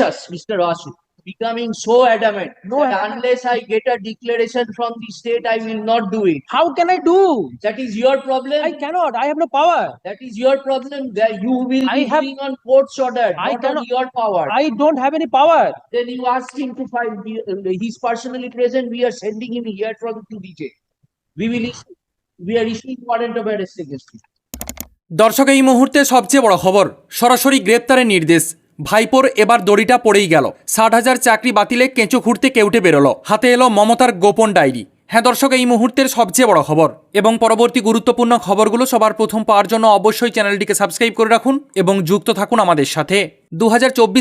us, Mr. Vasu, becoming so adamant No that unless I get a declaration from the state, I will not do it. How can I do? That is your problem. I cannot. I have no power. That is your problem. That you will I be have- on court's order, I not on cannot- your power. I don't have any power. Then you ask him to file. uh, He's personally present. We are sending him here from to DJ. We will issue. We are issuing warrant of arrest against him. দর্শক এই মুহূর্তে সবচেয়ে বড় খবর সরাসরি গ্রেপ্তারের নির্দেশ ভাইপোর এবার দড়িটা পড়েই গেল। ষাট হাজার চাকরি বাতিলে কেঁচো খুঁড়তে কেউটে বেরোলো। হাতে এলো মমতার গোপন ডায়েরি। হ্যাঁ দর্শক, এই মুহূর্তের সবচেয়ে বড় খবর এবং পরবর্তী গুরুত্বপূর্ণ খবরগুলো সবার প্রথম পাওয়ার জন্য অবশ্যই চ্যানেলটিকে সাবস্ক্রাইব করে রাখুন এবং যুক্ত থাকুন আমাদের সাথে। দু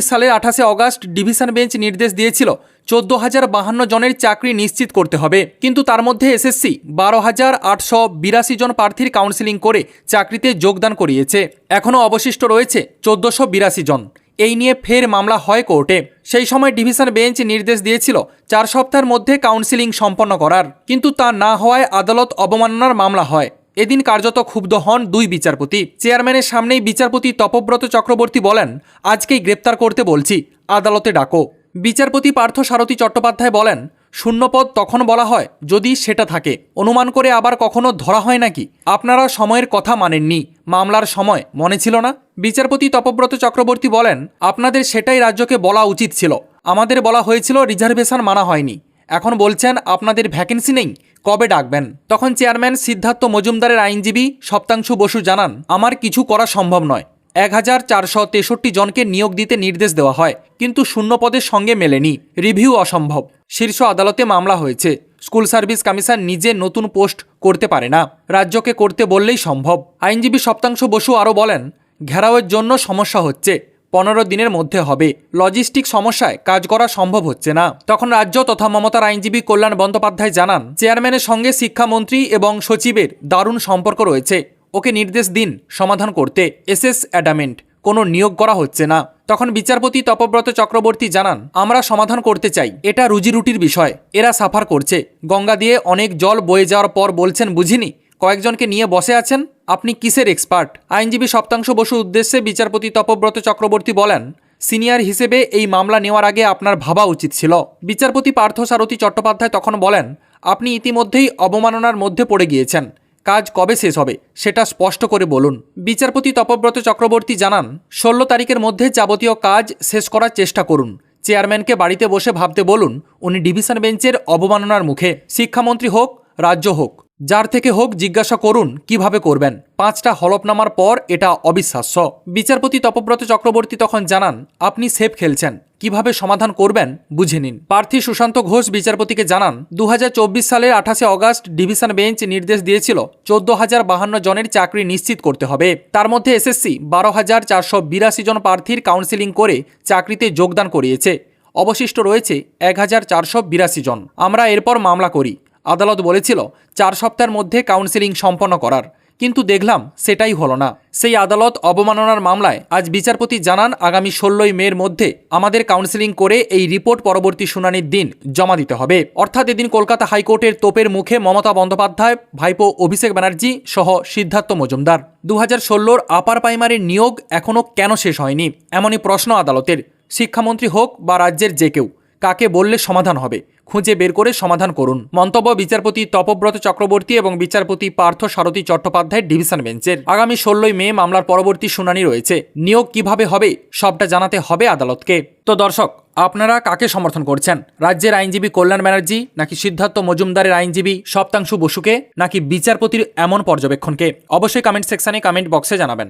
সালের আঠাশে অগাস্ট ডিভিশন বেঞ্চ নির্দেশ দিয়েছিল, চোদ্দ হাজার বাহান্ন জনের চাকরি নিশ্চিত করতে হবে। কিন্তু তার মধ্যে এসএসসি বারো হাজার আটশো বিরাশি জন প্রার্থীর কাউন্সিলিং করে চাকরিতে যোগদান করিয়েছে। এখনও অবশিষ্ট রয়েছে চোদ্দশো বিরাশি জন। এই নিয়ে ফের মামলা হয় কোর্টে। সেই সময় ডিভিশন বেঞ্চ নির্দেশ দিয়েছিল চার সপ্তাহের মধ্যে কাউন্সিলিং সম্পন্ন করার। কিন্তু তা না হওয়ায় আদালত অবমাননার মামলা হয়। এদিন কার্যত ক্ষুব্ধ হন দুই বিচারপতি। চেয়ারম্যানের সামনেই বিচারপতি তপব্রত চক্রবর্তী বলেন, আজকেই গ্রেপ্তার করতে বলছি। আদালতে ডাকো। বিচারপতি পার্থ সারথী চট্টোপাধ্যায় বলেন শূন্যপদ তখন বলা হয়, যদি সেটা থাকে। অনুমান করে আবার কখনো ধরা হয় নাকি? আপনারা সময়ের কথা মানেননি। মামলার সময় মনে ছিল না? বিচারপতি তপব্রত চক্রবর্তী বলেন, আপনাদের সেটাই রাজ্যকে বলা উচিত ছিল। আমাদের বলা হয়েছিল রিজার্ভেশন মানা হয়নি। এখন বলছেন, আপনাদের ভ্যাকেন্সি নেই, কবে ডাকবেন? তখন চেয়ারম্যান সিদ্ধার্থ মজুমদারের আইনজীবী সপ্তাংশু বসু জানান, আমার কিছু করা সম্ভব নয়। এক হাজার চারশো তেষট্টি জনকে নিয়োগ দিতে নির্দেশ দেওয়া হয়, কিন্তু শূন্য পদের সঙ্গে মেলেনি। রিভিউ অসম্ভব। শীর্ষ আদালতে মামলা হয়েছে। স্কুল সার্ভিস কমিশন নিজে নতুন পোস্ট করতে পারে না। রাজ্যকে করতে বললেই সম্ভব। আইনজীবী সপ্তাংশ বসু আরও বলেন, ঘেরাওয়ের জন্য সমস্যা হচ্ছে। পনেরো দিনের মধ্যে হবে। লজিস্টিক সমস্যায় কাজ করা সম্ভব হচ্ছে না। তখন রাজ্য তথা মমতার আইনজীবী কল্যাণ বন্দ্যোপাধ্যায় জানান, চেয়ারম্যানের সঙ্গে শিক্ষামন্ত্রী এবং সচিবের দারুণ সম্পর্ক রয়েছে। ওকে নির্দেশ দিন সমাধান করতে। এসএস অ্যাডামেন্ট কোনো নিয়োগ করা হচ্ছে না। তখন বিচারপতি তপব্রত চক্রবর্তী জানান, আমরা সমাধান করতে চাই। এটা রুজিরুটির বিষয়। এরা সাফার করছে। গঙ্গা দিয়ে অনেক জল বয়ে যাওয়ার পর বলছেন, বুঝিনি, কয়েকজনকে নিয়ে বসে আছেন? আপনি কিসের এক্সপার্ট? আইনজীবী সপ্তাংশ বসুর উদ্দেশ্যে বিচারপতি তপব্রত চক্রবর্তী বলেন, সিনিয়র হিসেবে এই মামলা নেওয়ার আগে আপনার ভাবা উচিত ছিল। বিচারপতি পার্থ সারথী চট্টোপাধ্যায় তখন বলেন, আপনি ইতিমধ্যেই অবমাননার মধ্যে পড়ে গিয়েছেন। কাজ কবে শেষ হবে সেটা স্পষ্ট করে বলুন। বিচারপতি তপব্রত চক্রবর্তী জানান, ষোলো তারিখের মধ্যে যাবতীয় কাজ শেষ করার চেষ্টা করুন। চেয়ারম্যানকে বাড়িতে বসে ভাবতে বলুন, উনি ডিভিশন বেঞ্চের অবমাননার মুখে। শিক্ষামন্ত্রী হোক, রাজ্য হোক। যার থেকে হোক জিজ্ঞাসা করুন কীভাবে করবেন। পাঁচটা হলফনামার পর এটা অবিশ্বাস্য। বিচারপতি তপব্রত চক্রবর্তী তখন জানান, আপনি সেফ খেলছেন। কীভাবে সমাধান করবেন বুঝে নিন। প্রার্থী সুশান্ত ঘোষ বিচারপতিকে জানান দু হাজার চব্বিশ সালের আঠাশে অগাস্ট ডিভিশন বেঞ্চ নির্দেশ দিয়েছিল, চোদ্দ হাজার বাহান্ন জনের চাকরি নিশ্চিত করতে হবে। তার মধ্যে এসএসসি বারো হাজার চারশো বিরাশি জন প্রার্থীর কাউন্সিলিং করে চাকরিতে যোগদান করিয়েছে। অবশিষ্ট রয়েছে এক হাজার চারশো বিরাশি জন। আমরা এরপর মামলা করি। আদালত বলেছিল, চার সপ্তাহের মধ্যে কাউন্সিলিং সম্পন্ন করার। কিন্তু দেখলাম, সেটাই হলো না। সেই আদালত অবমাননার মামলায় আজ বিচারপতি জানান, আগামী ষোলোই মের মধ্যে আমাদের কাউন্সিলিং করে এই রিপোর্ট পরবর্তী শুনানির দিন জমা দিতে হবে। অর্থাৎ এদিন কলকাতা হাইকোর্টের তোপের মুখে মমতা বন্দ্যোপাধ্যায়, ভাইপো অভিষেক ব্যানার্জি সহ সিদ্ধার্থ মজুমদার। দু হাজার ষোলোর আপার প্রাইমারির নিয়োগ এখনও কেন শেষ হয়নি? এমনই প্রশ্ন আদালতের। শিক্ষামন্ত্রী হোক বা রাজ্যের যে কেউ। কাকে বললে সমাধান হবে? খুঁজে বের করে সমাধান করুন। মন্তব্য বিচারপতি তপব্রত চক্রবর্তী এবং বিচারপতি পার্থ সারথী চট্টোপাধ্যায়ের ডিভিশন বেঞ্চের। আগামী ষোলোই মে মামলার পরবর্তী শুনানি রয়েছে। নিয়োগ কীভাবে হবে, সবটা জানাতে হবে আদালতকে। তো দর্শক, আপনারা কাকে সমর্থন করছেন? রাজ্যের আইনজীবী কল্যাণ ব্যানার্জি নাকি সিদ্ধার্থ মজুমদারের আইনজীবী সপ্তাংশু বসুকে নাকি বিচারপতির এমন পর্যবেক্ষণকে? অবশ্যই কমেন্ট সেকশনে কমেন্ট বক্সে জানাবেন।